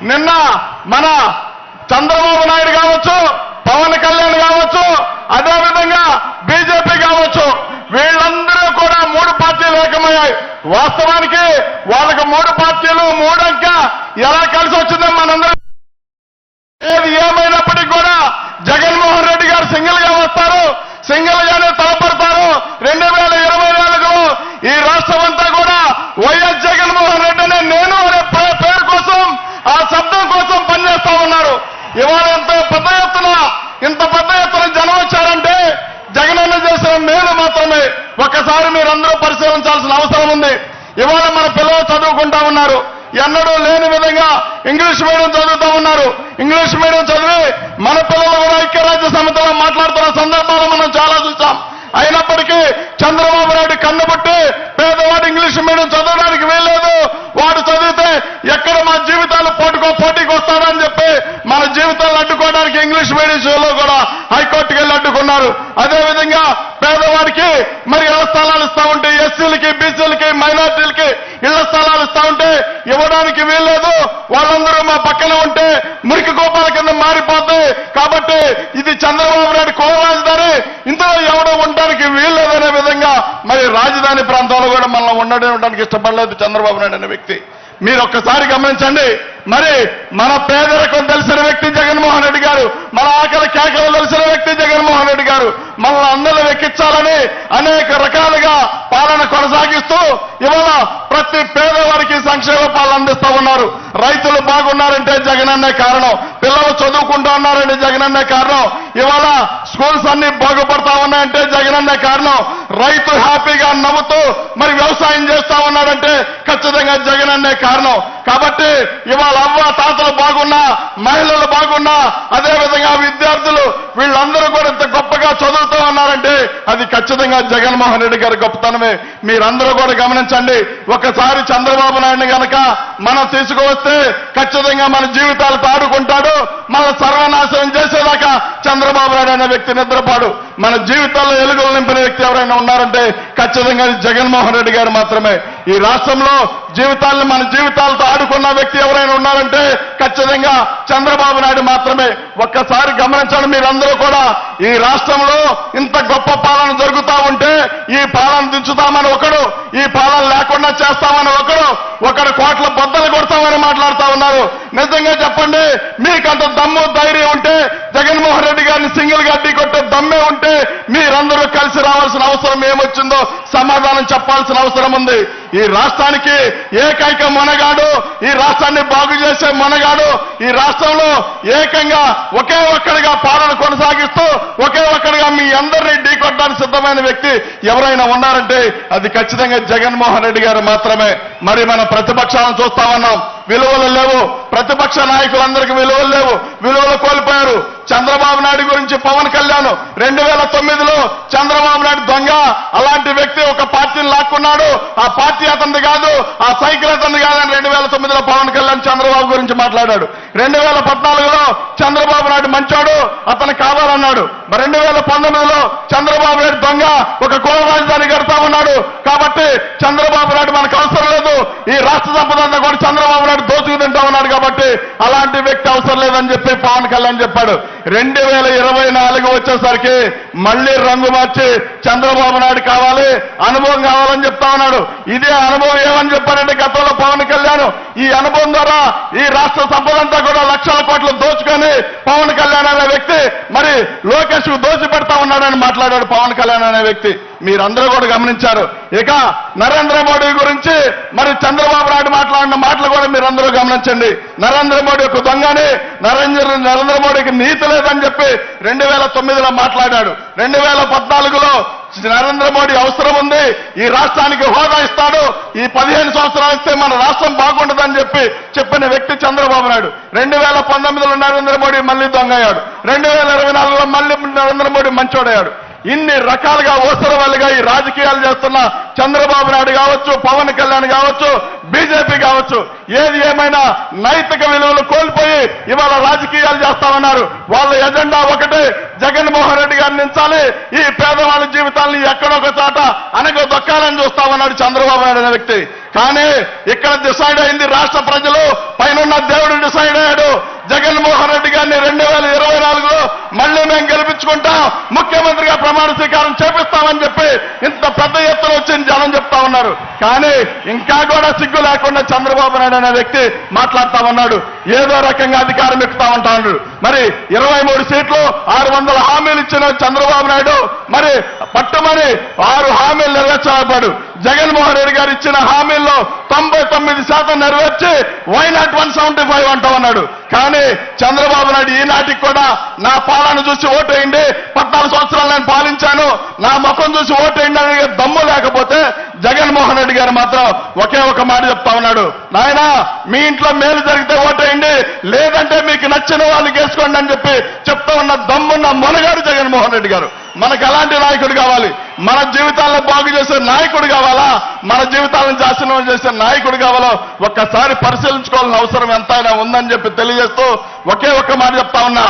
నిన్న మన చంద్రబాబు నాయుడు కావచ్చు పవన్ కళ్యాణ్ కావచ్చు అదేవిధంగా బీజేపీ కావచ్చు వీళ్ళందరూ కూడా మూడు పార్టీలు ఏకమయ్యాయి. వాస్తవానికి వాళ్ళకి మూడు పార్టీలు మూడంక ఎలా కలిసి వచ్చిందో మనందరం ఏది ఏమైనప్పటికీ కూడా జగన్మోహన్ రెడ్డి గారు సింగిల్గా వస్తారు. సింగిల్ గానే తలపడతారు రెండు వేల ఇరవై నాలుగులో ఈ రాష్ట్రం అంతా కూడా వైఎస్ జగన్మోహన్ రెడ్డి అనే నేను అనే పే- పేరు కోసం ఆ శబ్దం కోసం పనిచేస్తా ఉన్నారు ఇవాళ ఇంత పెద్ద ఎత్తున ఇంత పెద్ద ఎత్తున జనం వచ్చారంటే జగనన్న చేసిన మేలు ఒకసారి మీరందరూ పరిశీలించాల్సిన అవసరం ఉంది. ఇవాళ మన పిల్లలు చదువుకుంటా ఉన్నారు. ఎన్నడూ లేని విధంగా ఇంగ్లీష్ మీడియం చదువుతా ఉన్నారు. ఇంగ్లీష్ మీడియం చదివి మన పిల్లలు కూడా ఐక్యరాజ్య సమితిలో మాట్లాడుతున్న సందర్భాలు మనం చాలా చూసాం అయినప్పటికీ చంద్రబాబు నాయుడు కన్నుబట్టి పేదవాడు ఇంగ్లీష్ మీడియం చదవడానికి వీల్లేదు వాడు చదివితే ఎక్కడ మా జీవితాలు పోటుకో పోటీకి వస్తాడని చెప్పి మన జీవితాలను అడ్డుకోవడానికి ఇంగ్లీష్ మీడియం షోలో కూడా హైకోర్టుకి వెళ్ళి అడ్డుకున్నారు అదేవిధంగా పేదవాడికి మరి ఇళ్ళ స్థలాలు ఇస్తా ఉంటే ఎస్సీలకి బీసీలకి మైనార్టీలకి ఇళ్ళ స్థలాలు ఇస్తా ఉంటే ఇవ్వడానికి వీల్లేదు. వాళ్ళందరూ మా పక్కన ఉంటే మురికి కోపాల కింద మారిపోతుంది కాబట్టి ఇది చంద్రబాబు నాయుడు కో రాజధాని. ఇందులో ఎవడో ఉండడానికి వీల్లేదనే విధంగా మరి రాజధాని ప్రాంతంలో కూడా మనం ఉండడానికి ఇష్టపడలేదు చంద్రబాబు నాయుడు అనే వ్యక్తి. మీరు ఒక్కసారి గమనించండి. మరి మన పేదరికం తెలిసిన వ్యక్తి జగన్మోహన్ రెడ్డి గారు మన ఆకలి కేకలు తెలిసిన వ్యక్తి జగన్మోహన్ రెడ్డి గారు మనల్ని అందరూ వెక్కించాలని అనేక రకాలుగా పాలన కొనసాగిస్తూ ఇవాళ ప్రతి పేదవారికి సంక్షేమ పాలు అందిస్తా ఉన్నారు. రైతులు బాగున్నారంటే జగనన్నే కారణం. పిల్లలు చదువుకుంటా ఉన్నారంటే జగనన్నే కారణం. ఇవాళ స్కూల్స్ అన్ని బాగుపడతా ఉన్నాయంటే జగనన్నే కారణం. రైతు హ్యాపీగా నవ్వుతూ మరి వ్యవసాయం చేస్తా ఉన్నాడంటే ఖచ్చితంగా జగనన్నే కారణం. కాబట్టి ఇవాళ అవ్వ తాతలు బాగున్నా మహిళలు బాగున్నా అదేవిధంగా విద్యార్థులు వీళ్ళందరూ కూడా చదువుతూ అది ఖచ్చితంగా జగన్మోహన్ రెడ్డి గారి గొప్పతనమే. మీరందరూ కూడా గమనించండి. ఒకసారి చంద్రబాబు నాయుడు గనక మనం తీసుకువస్తే ఖచ్చితంగా మన జీవితాలు తాడుకుంటాడు. మన సర్వనాశనం చేసేదాకా చంద్రబాబు నాయుడు నిద్రపోయిన వ్యక్తి నిద్రపాడు మన జీవితాల్లో ఎలుగులు నింపిన వ్యక్తి ఎవరైనా ఉన్నారంటే ఖచ్చితంగా జగన్మోహన్ రెడ్డి గారు మాత్రమే. ఈ రాష్ట్రంలో జీవితాలను మన జీవితాలతో ఆడుకున్న వ్యక్తి ఎవరైనా ఉన్నారంటే ఖచ్చితంగా చంద్రబాబు నాయుడు మాత్రమే. ఒక్కసారి గమనించండి మీరందరూ కూడా ఈ రాష్ట్రంలో ఇంత గొప్ప పాలన జరుగుతా ఉంటే ఈ పాలన దించుతామని ఒకడు ఈ పాలన లేకుండా చేస్తామని ఒకడు ఒకడు కోట్ల బద్దలు కొడతామని మాట్లాడుతా ఉన్నారు. నిజంగా చెప్పండి మీకంత దమ్ము ధైర్యం ఉంటే జగన్మోహన్ రెడ్డి గారిని సింగిల్ గా కొట్టే దమ్మే ఉంటే మీరందరూ కలిసి రావాల్సిన అవసరం ఏమొచ్చిందో సమాధానం చెప్పాల్సిన అవసరం ఉంది. ఈ రాష్ట్రానికి ఏకైక మనగాడు ఈ రాష్ట్రాన్ని బాగు చేసే మనగాడు ఈ రాష్ట్రంలో ఏకంగా ఒకే ఒక్కడిగా పాలన కొనసాగిస్తూ ఒకే ఒక్కడిగా మీ అందరినీ ఢీకొట్టడానికి సిద్ధమైన వ్యక్తి ఎవరైనా ఉన్నారంటే అది ఖచ్చితంగా జగన్మోహన్ రెడ్డి గారు మాత్రమే. మరి మన ప్రతిపక్షాలను చూస్తా ఉన్నాం విలువలు లేవు. ప్రతిపక్ష నాయకులందరికీ విలువలు లేవు. విలువలు కోల్పోయారు. చంద్రబాబు నాయుడు గురించి పవన్ కళ్యాణ్ రెండు వేల తొమ్మిదిలో చంద్రబాబు నాయుడు దొంగ అలాంటి వ్యక్తి ఒక పార్టీని లాక్కున్నాడు. ఆ పార్టీ అతనిది కాదు ఆ సైకిల్ అతనిది కాదని రెండు వేల తొమ్మిదిలో పవన్ కళ్యాణ్ చంద్రబాబు గురించి మాట్లాడాడు. రెండు వేల పద్నాలుగులో చంద్రబాబు నాయుడు మంచాడు అతను కావాలన్నాడు. రెండు వేల పంతొమ్మిదిలో చంద్రబాబు నాయుడు దొంగ ఒక కుల రాజధాని కడతా ఉన్నాడు కాబట్టి చంద్రబాబు నాయుడు మనకు అవసరం లేదు ఈ రాష్ట్ర సంపద అంతా కూడా చంద్రబాబు నాయుడు దోచుకు తింటా ఉన్నాడు కాబట్టి అలాంటి వ్యక్తి అవసరం లేదని చెప్పి పవన్ కళ్యాణ్ చెప్పాడు. రెండు వేల ఇరవై నాలుగు వచ్చేసరికి మళ్ళీ రంగు మార్చి చంద్రబాబు నాయుడు కావాలి అనుభవం కావాలని చెప్తా ఉన్నాడు. ఇదే అనుభవం ఏమని చెప్పారంటే గతంలో పవన్ కళ్యాణ్ ఈ అనుభవం ద్వారా ఈ రాష్ట్ర సంపదంతా కూడా లక్షల కోట్లు దోచుకొని పవన్ కళ్యాణ్ అనే వ్యక్తి మరి లోకేష్కు దోచి పెడతా ఉన్నాడని మాట్లాడాడు పవన్ కళ్యాణ్ అనే వ్యక్తి. మీరందరూ కూడా గమనించారు. ఇక నరేంద్ర మోడీ గురించి మరి చంద్రబాబు నాయుడు మాట్లాడిన మాటలు కూడా మీరందరూ గమనించండి. నరేంద్ర మోడీ ఒక దొంగని నరేంద్ర నరేంద్ర మోడీకి నీతి లేదని చెప్పి రెండు వేల తొమ్మిదిలో మాట్లాడాడు. రెండు వేల పద్నాలుగులో నరేంద్ర మోడీ అవసరం ఉంది ఈ రాష్ట్రానికి హోదా ఇస్తాడు ఈ పదిహేను సంవత్సరాలు ఇస్తే మన రాష్ట్రం బాగుండదని చెప్పి చెప్పిన వ్యక్తి చంద్రబాబు నాయుడు. రెండు వేల పంతొమ్మిదిలో నరేంద్ర మోడీ మళ్ళీ దొంగ అయ్యాడు రెండు వేల ఇరవై నాలుగులో మళ్ళీ నరేంద్ర మోడీ మంచోడయ్యాడు. ఇన్ని రకాలుగా ఓసరవల్లిగా ఈ రాజకీయాలు చేస్తున్న చంద్రబాబు నాయుడు కావచ్చు పవన్ కళ్యాణ్ కావచ్చు బీజేపీ కావచ్చు ఏది ఏమైనా నైతిక విలువలు కోల్పోయి ఇవాళ రాజకీయాలు చేస్తామన్నారు. వాళ్ళ ఎజెండా ఒకటే జగన్మోహన్ రెడ్డి గారిని నించాలి ఈ పేదవాళ్ళ జీవితాన్ని ఎక్కడొక చాట అనగ దొక్కాలని చూస్తామన్నాడు చంద్రబాబు నాయుడు అనే వ్యక్తి. కానీ ఇక్కడ డిసైడ్ అయింది రాష్ట్ర ప్రజలు పైన దేవుడు డిసైడ్ అయ్యాడు. జగన్మోహన్ రెడ్డి గారిని రెండు వేల ఇరవై నాలుగులో మళ్ళీ మేము గెలిపించుకుంటాం. ముఖ్యమంత్రిగా ప్రమాణ స్వీకారం చేపిస్తామని చెప్పి ఇంత పెద్ద ఎత్తున వచ్చింది జనం చెప్తా ఉన్నారు. కానీ ఇంకా కూడా సిగ్గు లేకుండా చంద్రబాబు నాయుడు అనే వ్యక్తి మాట్లాడతా ఉన్నాడు. ఏదో రకంగా అధికారం ఎక్కుతా ఉంటాడు. మరి ఇరవై మూడు సీట్లు ఆరు వందల హామీలు ఇచ్చిన చంద్రబాబు నాయుడు మరి పట్టుమని ఆరు హామీలు నెరవేర్చబడు జగన్మోహన్ రెడ్డి గారు ఇచ్చిన హామీల్లో తొంభై తొమ్మిది శాతం నెరవేర్చి why not one seventy five అంటా ఉన్నాడు కానీ చంద్రబాబు నాయుడు ఈనాటికి కూడా నా పాలన చూసి ఓటేయండి. పద్నాలుగు సంవత్సరాలు నేను పాలించాను. నా ముఖం చూసి ఓటేయండి అనే దమ్ము లేకపోతే జగన్మోహన్ రెడ్డి గారు మాత్రం ఒకే ఒక మాట చెప్తా ఉన్నాడు. నాయన మీ ఇంట్లో మేలు జరిగితే ఓటేయండి. లేదంటే మీకు నచ్చిన వాళ్ళు వేసుకోండి అని చెప్పి చెప్తా ఉన్న దమ్మున్న మొనగాడు జగన్మోహన్ రెడ్డి గారు. మనకు ఎలాంటి నాయకుడు కావాలి. మన జీవితాలను బాగు చేసే నాయకుడు కావాలా? మన జీవితాలను శాసనం చేసే నాయకుడు కావాలో? ఒక్కసారి పరిశీలించుకోవాల్సిన అవసరం ఎంతైనా ఉందని చెప్పి తెలియజేస్తూ ఒకే ఒక్క మాట చెప్తా ఉన్నా.